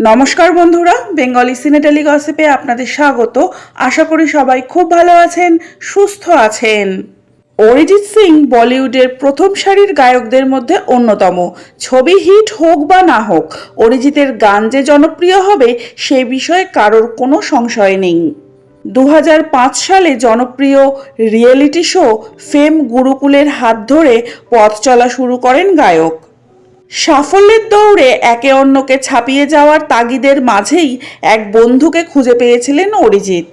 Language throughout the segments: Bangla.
নমস্কার বন্ধুরা, বেঙ্গলি সিনেটালি গসিপে আপনাদের স্বাগত। আশা করি সবাই খুব ভালো আছেন, সুস্থ আছেন। অরিজিৎ সিং বলিউডের প্রথম সারির গায়কদের মধ্যে অন্যতম। ছবি হিট হোক বা না হোক, অরিজিতের গান যে জনপ্রিয় হবে, সে বিষয়ে কারোর কোনো সংশয় নেই। দু হাজার পাঁচ সালে জনপ্রিয় রিয়েলিটি শো ফেম গুরুকুলের হাত ধরে পথ চলা শুরু করেন গায়ক। সাফল্যের দৌড়ে একে অন্যকে ছাপিয়ে যাওয়ার তাগিদের মাঝেই এক বন্ধুকে খুঁজে পেয়েছিলেন অরিজিৎ।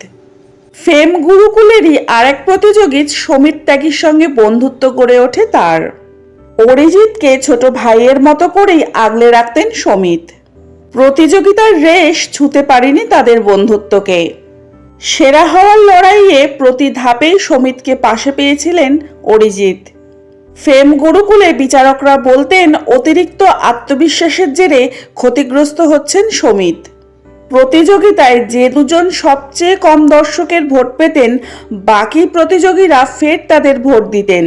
ফেম গুরুকুলেরই আরেক প্রতিযোগী সমিত ত্যাগীর সঙ্গে বন্ধুত্ব গড়ে ওঠে তার। অরিজিৎকে ছোট ভাইয়ের মতো করেই আগলে রাখতেন সমিত প্রতিযোগিতার রেশ ছুতে পারেনি তাদের বন্ধুত্বকে। সেরা হওয়ার লড়াইয়ে প্রতি ধাপেই সমিতকে পাশে পেয়েছিলেন অরিজিৎ। ফেম গুরুকুলে বিচারকরা বলতেন, অতিরিক্ত আত্মবিশ্বাসের জেরে ক্ষতিগ্রস্ত হচ্ছেন সমিত। প্রতিযোগিতায় যে দুজন সবচেয়ে কম দর্শকের ভোট পেতেন, বাকি প্রতিযোগীরা ফের তাদের ভোট দিতেন।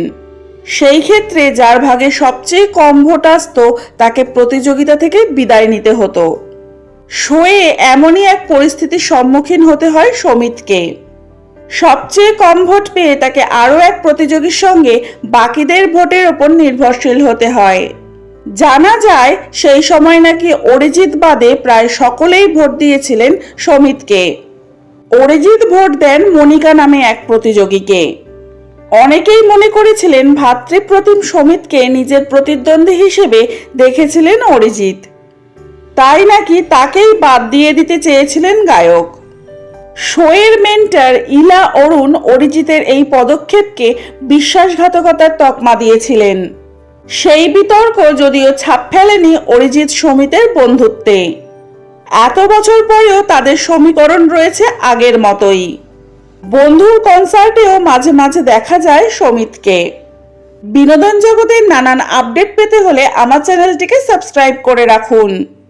সেই ক্ষেত্রে যার ভাগে সবচেয়ে কম ভোট আসতো, তাকে প্রতিযোগিতা থেকে বিদায় নিতে হতো। শোয়ে এমনই এক পরিস্থিতির সম্মুখীন হতে হয় সমিতকে। সবচেয়ে কম ভোট পেয়ে তাকে আরও এক প্রতিযোগীর সঙ্গে বাকিদের ভোটের ওপর নির্ভরশীল হতে হয়। জানা যায়, সেই সময় নাকি অরিজিৎ বাদে প্রায় সকলেই ভোট দিয়েছিলেন সমিতকে। অরিজিৎ ভোট দেন মনিকা নামে এক প্রতিযোগীকে। অনেকেই মনে করেছিলেন ভাতৃপ্রতিম সমিতকে নিজের প্রতিদ্বন্দ্বী হিসেবে দেখেছিলেন অরিজিৎ। তাই নাকি তাকেই বাদ দিয়ে দিতে চেয়েছিলেন গায়ক। শোয়ের মেন্টার ইলা অরুণ অরিজিতের এই পদক্ষেপকে বিশ্বাসঘাতকতার তকমা দিয়েছিলেন। সেই বিতর্ক যদিও ছাপ ফেলেনি অরিজিৎ সমিতের বন্ধুত্বে। এত বছর পরেও তাদের সমীকরণ রয়েছে আগের মতোই। বন্ধুর কনসার্টেও মাঝে মাঝে দেখা যায় সমিতকে। বিনোদন জগতের নানান আপডেট পেতে হলে আমার চ্যানেলটিকে সাবস্ক্রাইব করে রাখুন।